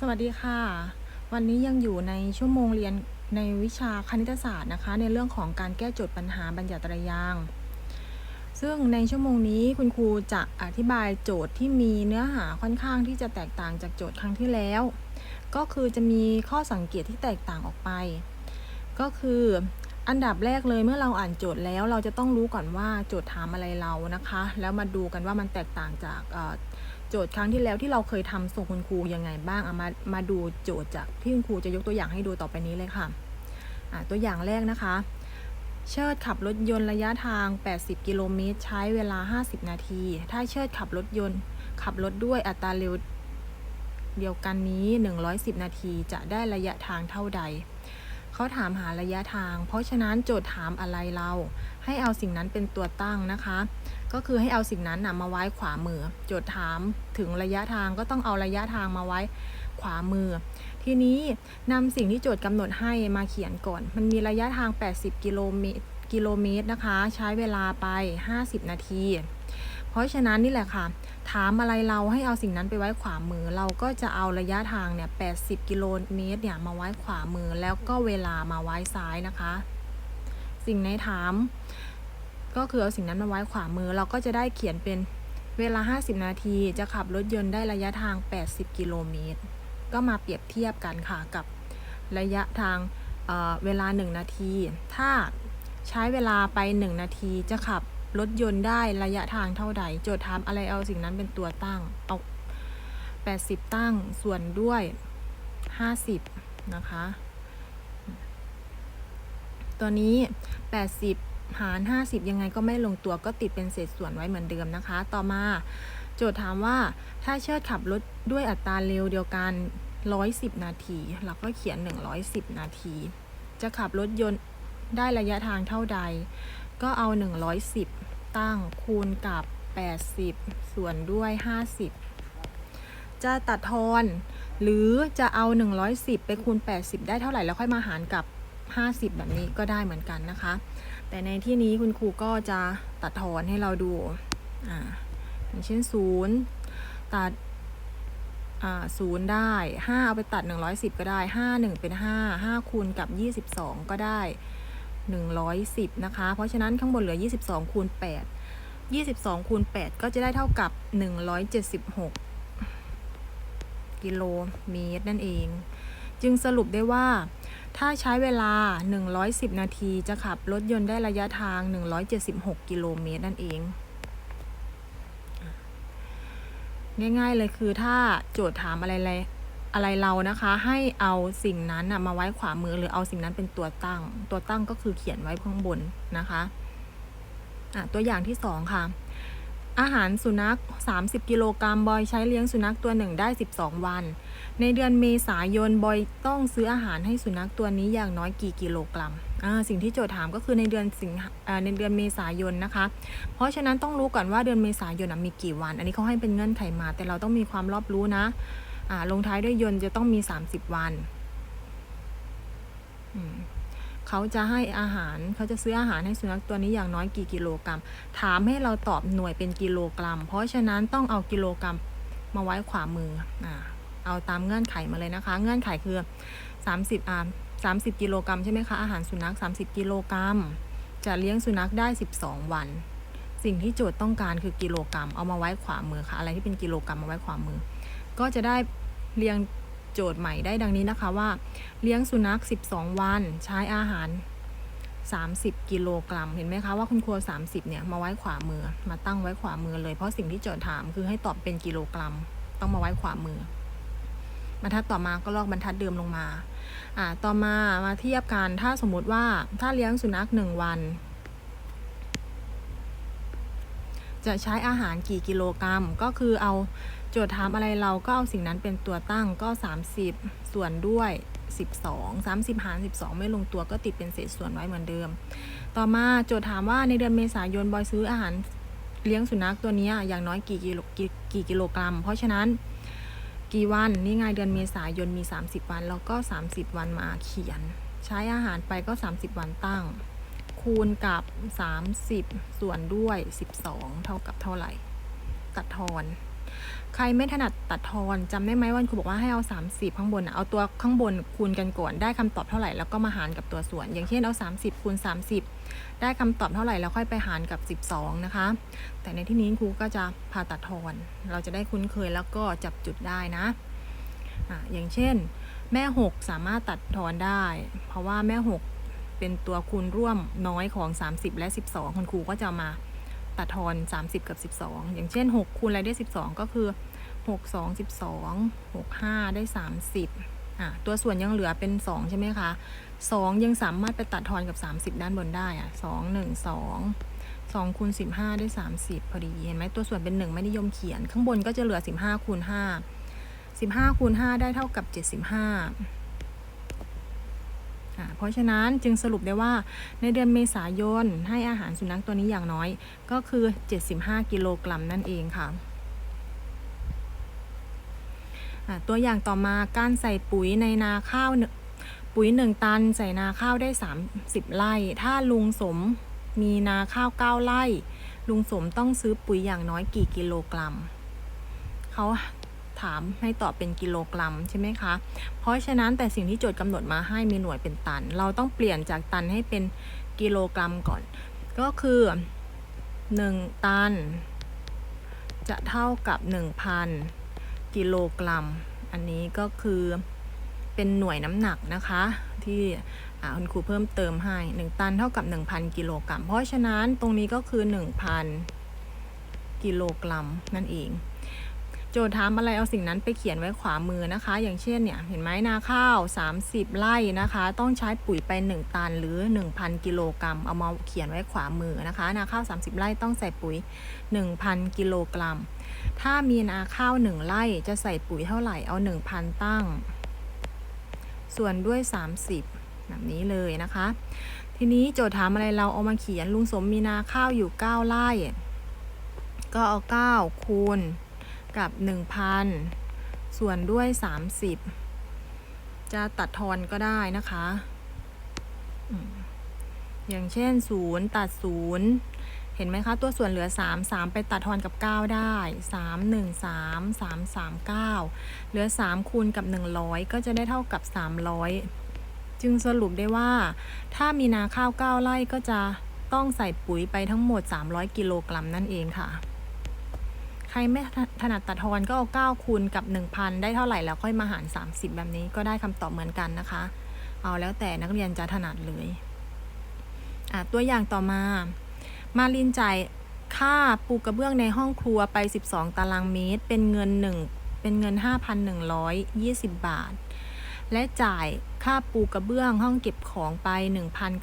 สวัสดีค่ะ วันนี้ยังอยู่ในชั่วโมงเรียนในวิชาคณิตศาสตร์นะคะ ในเรื่องของการแก้โจทย์ปัญหาบัญญัติระยาง ซึ่งในชั่วโมงนี้คุณครูจะอธิบายโจทย์ที่มีเนื้อหาค่อนข้างที่จะแตกต่างจากโจทย์ครั้งที่แล้ว ก็คือจะมีข้อสังเกตที่แตกต่างออกไป ก็คืออันดับแรกเลยเมื่อเราอ่านโจทย์แล้วเราจะต้องรู้ก่อนว่าโจทย์ถามอะไรเรานะคะ แล้วมาดูกันว่ามันแตกต่างจาก โจทย์ครั้งที่แล้วที่เราเคยทำส่งคุณครูยังไงบ้างเอามามาดูโจทย์จากที่คุณครูจะยกตัวอย่างให้ดูต่อไปนี้เลยค่ะะตัวอย่างแรกนะคะ เชิดขับรถยนต์ระยะทาง 80 กิโลเมตร ใช้เวลา 50 นาที ถ้าเชิดขับรถยนต์ ขับรถด้วยอัตราเร็วเดียวกันนี้ 110 นาทีจะได้ระยะทางเท่าใด เขาถามหาระยะทาง เพราะฉะนั้นโจทย์ถามอะไรเรา ให้เอาสิ่งนั้นเป็นตัวตั้งนะคะ ก็คือให้เอาสิ่งนั้นนะมาไว้ขวามือ โจทย์ถามถึงระยะทางก็ต้องเอาระยะทางมาไว้ขวามือ ทีนี้นำสิ่งที่โจทย์กำหนดให้มาเขียนก่อน มันมีระยะทาง 80 กิโลเมตรกิโลเมตรนะคะ ใช้เวลาไป 50 นาที เพราะฉะนั้นนี่แหละค่ะ ถามอะไรเราให้เอาสิ่งนั้นไปไว้ขวามือ เราก็จะเอาระยะทางเนี่ย 80 กิโลเมตรเนี่ยมาไว้ขวามือ แล้วก็เวลามาไว้ซ้ายนะคะ สิ่งในถาม ก็คือเอาสิ่งนั้นมาไว้ขวามือ เราก็จะได้เขียนเป็นเวลา 50 นาที จะขับรถยนต์ได้ระยะทาง 80 กิโลเมตร ก็มาเปรียบเทียบกันค่ะกับระยะทางเเวลา 1 นาที ถ้าใช้เวลาไป 1 นาทีจะขับรถยนต์ได้ระยะทางเท่าใด โจทย์ถามอะไรเอาสิ่งนั้นเป็นตัวตั้ง เอา 80 ตั้งส่วนด้วย 50 นะคะ ตัวนี้ 80 หาร 50 ยังไงก็ไม่ลงตัวก็ติดเป็นเศษส่วนไว้เหมือนเดิมนะคะ ต่อมาโจทย์ถามว่าถ้าเชิดขับรถด้วยอัตราเร็วเดียวกัน 110 นาที เราก็เขียน 110 นาที จะขับรถยนต์ได้ระยะทางเท่าใด ก็เอา 110 ตั้งคูณกับ 80 ส่วนด้วย 50 จะตัดทอน หรือจะเอา 110 ไปคูณ 80 ได้เท่าไหร่แล้วค่อยมาหารกับ 50 แบบนี้ก็ได้เหมือนกันนะคะ แต่ในที่นี้คุณครูก็จะตัดทอนให้เราดูอ่าอย่างเช่น0ตัดอ่าศูนย์ได้5เอาไปตัด110ก็ได้5 1เป็น5 5คูณกับ22ก็ได้110นะคะ เพราะฉะนั้นข้างบนเหลือ22คูณ8 22คูณ8ก็จะได้เท่ากับ176กิโลเมตรนั่นเอง จึงสรุปได้ว่า ถ้าใช้เวลา 110 นาทีจะขับรถยนต์ได้ระยะทาง 176 กิโลเมตรนั่นเอง ง่ายๆเลยคือถ้าโจทย์ถามอะไรอะไรอะไรเรานะคะ ให้เอาสิ่งนั้นมาไว้ขวามือหรือเอาสิ่งนั้นเป็นตัวตั้ง ตัวตั้งก็คือเขียนไว้ข้างบนนะคะะตัวอย่างที่สองค่ะ อาหารสุนัข 30 กิโลกรัมบอยใช้เลี้ยงสุนัขตัวหนึ่งได้ 12 วัน ในเดือนเมษายนบอยต้องซื้ออาหารให้สุนัขตัวนี้อย่างน้อยกี่กิโลกรัมสิ่งที่โจทย์ถามก็คือในเดือนสิงในเดือนเมษายนนะคะ เพราะฉะนั้นต้องรู้ก่อนว่าเดือนเมษายนมีกี่วัน อันนี้เขาให้เป็นเงื่อนไขมา แต่เราต้องมีความรอบรู้นะลงท้ายด้วยยนจะต้องมี 30 วัน เขาจะให้อาหารเขาจะซื้ออาหารให้สุนัขตัวนี้อย่างน้อยกี่กิโลกรัม ถามให้เราตอบหน่วยเป็นกิโลกรัม เพราะฉะนั้นต้องเอากิโลกรัมมาไว้ขวามืออ่าเอาตามเงื่อนไขมาเลยนะคะ เงื่อนไขคือ 30อ่า30 กิโลกรัมใช่ไหมคะอาหารสุนัข 30 กิโลกรัม จะเลี้ยงสุนัขได้ 12 วัน สิ่งที่โจทย์ต้องการคือกิโลกรัม เอามาไว้ขวามือค่ะ อะไรที่เป็นกิโลกรัมมาไว้ขวามือ ก็จะได้เรียง โจทย์ใหม่ได้ดังนี้นะคะว่า เลี้ยงสุนัข 12 วัน ใช้อาหาร 30 กิโลกรัม เห็นไหมคะว่าคุณครู30 เนี่ย มาไว้ขวามือ มาตั้งไว้ขวามือเลย เพราะสิ่งที่โจทย์ถามคือให้ตอบเป็นกิโลกรัม ต้องมาไว้ขวามือบรรทัดต่อมาก็ลอกบรรทัดเดิมลงมา อ่า ต่อมามาเทียบกัน ถ้าสมมุติว่าถ้าเลี้ยงสุนัขหนึ่งวัน จะใช้อาหารกี่กิโลกรัม ก็คือเอา จทย์ถามอะไรเราก็เอาสิ่งนั้นเป็นตัวตั้งก็ 30 ส่วนด้วย 12 30 หาร 12 ไม่ลงตัวก็ติดเป็นเศษส่วนไว้เหมือนเดิม ต่อมาโจทย์ถามว่าในเดือนเมษายนบอยซื้ออาหารเลี้ยงสุนัขตัวนี้อย่างน้อยกี่กิโลกี่กิโลกรัม เพราะฉะนั้นกี่วันนี่ไงเดือนเมษายนมี 30 วัน แล้วก็ 30 วันมาเขียน ใช้อาหารไปก็ 30 วันตั้ง คูณกับ 30 ส่วนด้วย 12 เท่ากับเท่าไหร่ ตัดทอน ใครไม่ถนัดตัดทอนจำได้ไหมวันครูบอกว่าให้เอา 30 ข้างบนเอาตัวข้างบนคูณกันก่อนได้คำตอบเท่าไหร่แล้วก็มาหารกับตัวส่วน อย่างเช่นเอา 30คูณ30 ได้คำตอบเท่าไหร่แล้วค่อยไปหารกับ 12 นะคะ แต่ในที่นี้ครูก็จะพาตัดทอน เราจะได้คุ้นเคยแล้วก็จับจุดได้นะอะอย่างเช่น แม่ 6 สามารถตัดทอนได้ เพราะว่าแม่ 6 เป็นตัวคูณร่วมน้อยของ 30 และ 12คุณครูก็จะมา ตัดทอน 30 กับ 12 อย่างเช่น 6 คูณอะไรได้ 12 ก็คือ 6 2 12 6 5 ได้ 30อะตัวส่วนยังเหลือเป็น 2 ใช่ไหมคะ 2 ยังสามารถไปตัดทอนกับ 30 ด้านบนได้อะ2 1 2 2คูณ15 ได้ 30 พอดี เห็นไหมตัวส่วนเป็น 1 ไม่นิยมเขียน ข้างบนก็จะเหลือ 15คูณ5 15คูณ5ได้เท่ากับ 75 เพราะฉะนั้นจึงสรุปได้ว่าในเดือนเมษายนให้อาหารสุนัขตัวนี้อย่างน้อยก็คือ 75 กิโลกรัมนั่นเองค่ะตัวอย่างต่อมาการใส่ปุ๋ยในนาข้าวหนึ่งปุ๋ย 1 ตันใส่นาข้าวได้ 30 ไร่ ถ้าลุงสมมีนาข้าว 9 ไร่ ลุงสมต้องซื้อปุ๋ยอย่างน้อยกี่กิโลกรัม เขา ถามให้ตอบเป็นกิโลกรัมใช่ไหมคะ เพราะฉะนั้นแต่สิ่งที่โจทย์กำหนดมาให้มีหน่วยเป็นตัน เราต้องเปลี่ยนจากตันให้เป็นกิโลกรัมก่อน ก็คือ 1 ตัน จะเท่ากับ 1,000 กิโลกรัม อันนี้ก็คือเป็นหน่วยน้ำหนักนะคะ ที่คุณครูเพิ่มเติมให้ 1 ตันเท่ากับ 1,000 กิโลกรัม เพราะฉะนั้นตรงนี้ก็คือ 1,000 กิโลกรัมนั่นเอง จทย์ถามอะไรเอาสิ่งนั้นไปเขียนไว้ขวามือนะคะ อย่างเช่นเนี่ยเห็นไหมนาข้าว 30 ไร่นะคะ ต้องใช้ปุ๋ยไป 1 ตันหรือ 1,000 กิโลกรัมเอามาเขียนไว้ขวามือนะคะ นาข้าว 30 ไร่ต้องใส่ปุ๋ย 1,000 กิโลกรัม ถ้ามีนาข้าว 1 ไร่จะใส่ปุ๋ยเท่าไหร่เอา 1,000 ตั้ง ส่วนด้วย 30แบบนี้เลยนะคะ ทีนี้โจทย์ถามอะไรเราเอามาเขียนลุงสมมีนาข้าวอยู่ 9 ไร่ ก็เอา 9 คูณ กับ 1,000 ส่วนด้วย 30 จะตัดทอนก็ได้นะคะ อย่างเช่น 0 ตัด 0 เห็นไหมคะ ตัวส่วนเหลือ 3 3 ไปตัดทอนกับ 9 ได้ 3 1 3 3 3 9 เหลือ 3 คูณกับ 100 ก็จะได้เท่ากับ 300 จึงสรุปได้ว่า ถ้ามีนาข้าว 9 ไร่ก็จะต้องใส่ปุ๋ยไปทั้งหมด 300 กิโลกรัมนั่นเองค่ะ รไม่ถนัดตัดทอนก็เอา9คูณกับ 1,000 ได้เท่าไหร่แล้วค่อยมาหาร 30 แบบนี้ก็ได้คำตอบเหมือนกันนะคะ เอาแล้วแต่นักเรียนจะถนัดเลยตัวอย่างต่อมา มาลินจ่ายค่าปูกระเบื้องในห้องครัวไป 12 ตารางเมตร เป็นเงิน 1 เป็นเงิน 5,120 บาท และจ่ายค่าปูกระเบื้อง ห้องเก็บของไป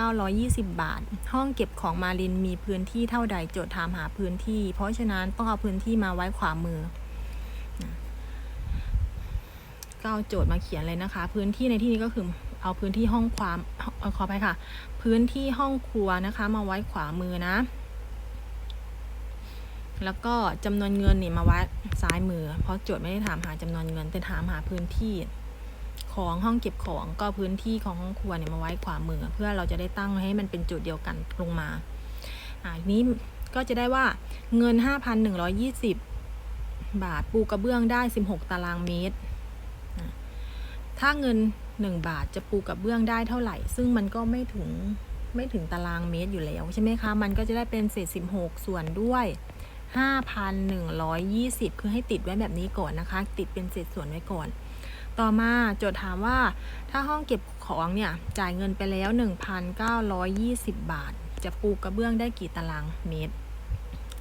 1,920 บาท ห้องเก็บของมาลินมีพื้นที่เท่าใดโจทย์ถามหาพื้นที่ เพราะฉะนั้นต้องเอาพื้นที่มาไว้ขวามือก็เอาโจทย์มาเขียนเลยนะคะ พื้นที่ในที่นี้ก็คือเอาพื้นที่ห้องความขอไปค่ะ พื้นที่ห้องครัวนะคะ มาไว้ขวามือนะ แล้วก็จำนวนเงินนี่มาไว้ซ้ายมือ เพราะโจทย์ไม่ได้ถามหาจำนวนเงินแต่ถามหาพื้นที่ ของห้องเก็บของก็พื้นที่ของห้องครัวเนี่ยมาไว้ขวามือ เพื่อเราจะได้ตั้งให้มันเป็นจุดเดียวกันลงมาอ่านี้ก็จะได้ว่าเงิน 5,120 บาทปูกระเบื้องได้ 16 ตารางเมตร ถ้าเงิน 1 บาทจะปูกระเบื้องได้เท่าไหร่ ซึ่งมันก็ไม่ถึงไม่ถึงตารางเมตรอยู่แล้วใช่ไหมคะ มันก็จะได้เป็นเศษ 16 ส่วนด้วย 5,120 คือให้ติดไว้แบบนี้ก่อนนะคะ ติดเป็นเศษส่วนไว้ก่อน ต่อมาโจทย์ถามว่า ถ้าห้องเก็บของเนี่ยจ่ายเงินไปแล้ว 1,920 บาท จะปูกระเบื้องได้กี่ตารางเมตร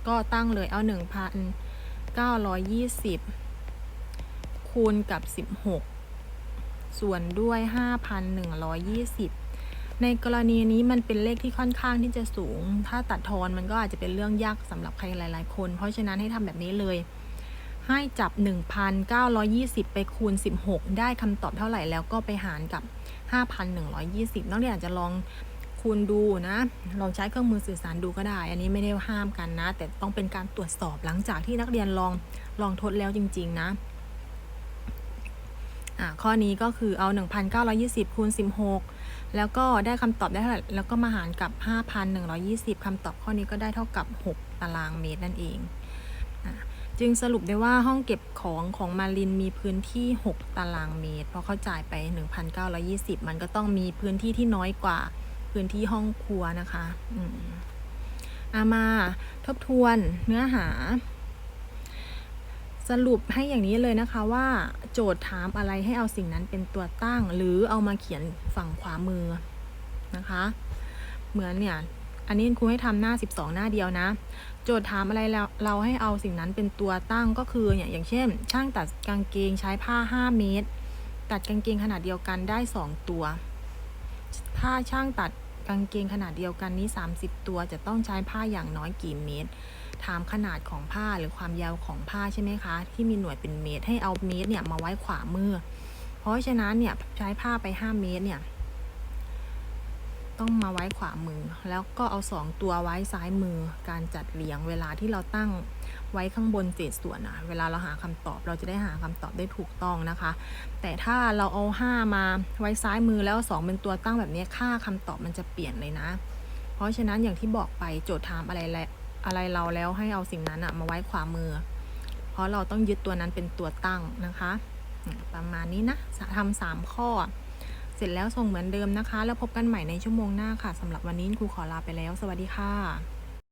ก็ตั้งเลยเอา 1,920 คูณกับ 16 ส่วนด้วย 5,120ในกรณีนี้มันเป็นเลขที่ค่อนข้างที่จะสูง ถ้าตัดทอนมันก็อาจจะเป็นเรื่องยากสำหรับใครหลาย ๆ คน เพราะฉะนั้นให้ทำแบบนี้เลย ให้จับ 1,920 ไปคูณ 16 ได้คำตอบเท่าไหร่แล้วก็ไปหารกับ 5,120นักเรียนอาจจะลองคูณดูนะลองใช้เครื่องมือสื่อสารดูก็ได้ อันนี้ไม่ได้ห้ามกันนะ แต่ต้องเป็นการตรวจสอบหลังจากที่นักเรียนลองลองทดแล้วจริง ๆ นะอะข้อนี้ก็คือเอา 1,920คูณ16 แล้วก็ได้คำตอบได้เท่าไหร่แล้วก็มาหารกับ 5,120คำตอบข้อนี้ก็ได้เท่ากับ 6 ตารางเมตรนั่นเองอะ จึงสรุปได้ว่าห้องเก็บของของมารินมีพื้นที่ 6 ตารางเมตร เพราะเขาจ่ายไป 1,920 มันก็ต้องมีพื้นที่ที่น้อยกว่าพื้นที่ห้องครัวนะคะอืมอามาทบทวนเนื้อหา สรุปให้อย่างนี้เลยนะคะว่าโจทย์ถามอะไรให้เอาสิ่งนั้นเป็นตัวตั้ง หรือเอามาเขียนฝั่งขวามือนะคะ เหมือนเนี่ย อันนี้ครูให้ทำหน้า 12 หน้าเดียวนะ โจทย์ถามอะไรเราเราให้เอาสิ่งนั้นเป็นตัวตั้งก็คือเนี่ยอย่างเช่น ช่างตัดกางเกงใช้ผ้า 5 เมตร ตัดกางเกงขนาดเดียวกันได้ 2 ตัว ถ้าช่างตัดกางเกงขนาดเดียวกันนี้ 30 ตัวจะต้องใช้ผ้าอย่างน้อยกี่เมตร ถามขนาดของผ้าหรือความยาวของผ้าใช่ไหมคะ ที่มีหน่วยเป็นเมตรให้เอาเมตรเนี่ยมาไว้ขวามือ เพราะฉะนั้นเนี่ยใช้ผ้าไป 5 เมตรเนี่ย ต้องมาไว้ขวามือ แล้วก็เอาสองตัวไว้ซ้ายมือ การจัดเรียงเวลาที่เราตั้งไว้ข้างบนเศษส่วนอะเวลาเราหาคำตอบเราจะได้หาคำตอบได้ถูกต้องนะคะ แต่ถ้าเราเอา 5 มาไว้ซ้ายมือแล้ว 2 เป็นตัวตั้งแบบนี้ค่าคำตอบมันจะเปลี่ยนเลยนะ เพราะฉะนั้นอย่างที่บอกไปโจทย์ถามอะไรและอะไรเราแล้วให้เอาสิ่งนั้นอะมาไว้ขวามือ เพราะเราต้องยึดตัวนั้นเป็นตัวตั้งนะคะ ประมาณนี้นะทำสามข้อ เสร็จแล้วส่งเหมือนเดิมนะคะ แล้วพบกันใหม่ในชั่วโมงหน้าค่ะสำหรับวันนี้ครูขอลาไปแล้ว สวัสดีค่ะ